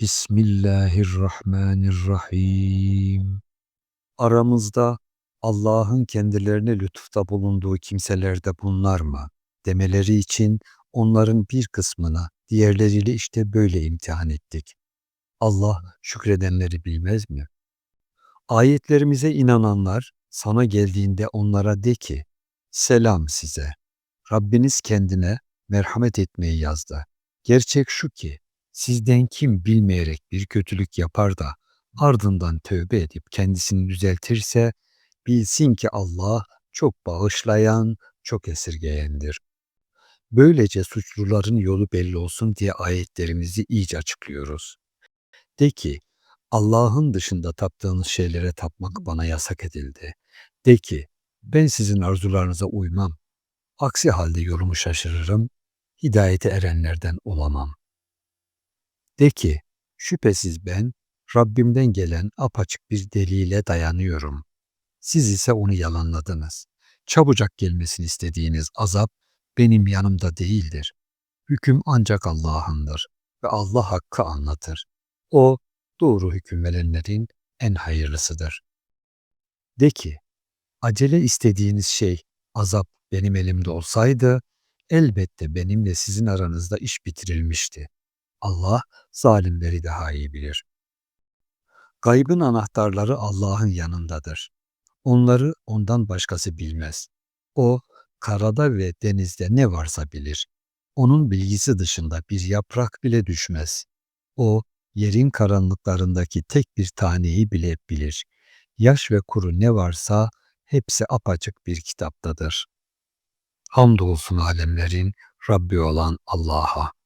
Bismillahirrahmanirrahim. Aramızda Allah'ın kendilerine lütufta bulunduğu kimseler de bunlar mı? Demeleri için onların bir kısmını diğerleriyle işte böyle imtihan ettik. Allah şükredenleri bilmez mi? Ayetlerimize inananlar sana geldiğinde onlara de ki, selam size. Rabbiniz kendine merhamet etmeyi yazdı. Gerçek şu ki, sizden kim bilmeyerek bir kötülük yapar da ardından tövbe edip kendisini düzeltirse, bilsin ki Allah çok bağışlayan, çok esirgeyendir. Böylece suçluların yolu belli olsun diye ayetlerimizi iyice açıklıyoruz. De ki, Allah'ın dışında taptığınız şeylere tapmak bana yasak edildi. De ki, ben sizin arzularınıza uymam. Aksi halde yolumu şaşırırım, hidayete erenlerden olamam. De ki, şüphesiz ben Rabbimden gelen apaçık bir delile dayanıyorum. Siz ise onu yalanladınız. Çabucak gelmesini istediğiniz azap benim yanımda değildir. Hüküm ancak Allah'ındır ve Allah hakkı anlatır. O doğru hüküm verenlerin en hayırlısıdır. De ki, acele istediğiniz şey azap benim elimde olsaydı elbette benimle sizin aranızda iş bitirilmişti. Allah zalimleri daha iyi bilir. Gaybın anahtarları Allah'ın yanındadır. Onları ondan başkası bilmez. O karada ve denizde ne varsa bilir. Onun bilgisi dışında bir yaprak bile düşmez. O yerin karanlıklarındaki tek bir taneyi bile bilir. Yaş ve kuru ne varsa hepsi apaçık bir kitaptadır. Hamdolsun alemlerin Rabbi olan Allah'a.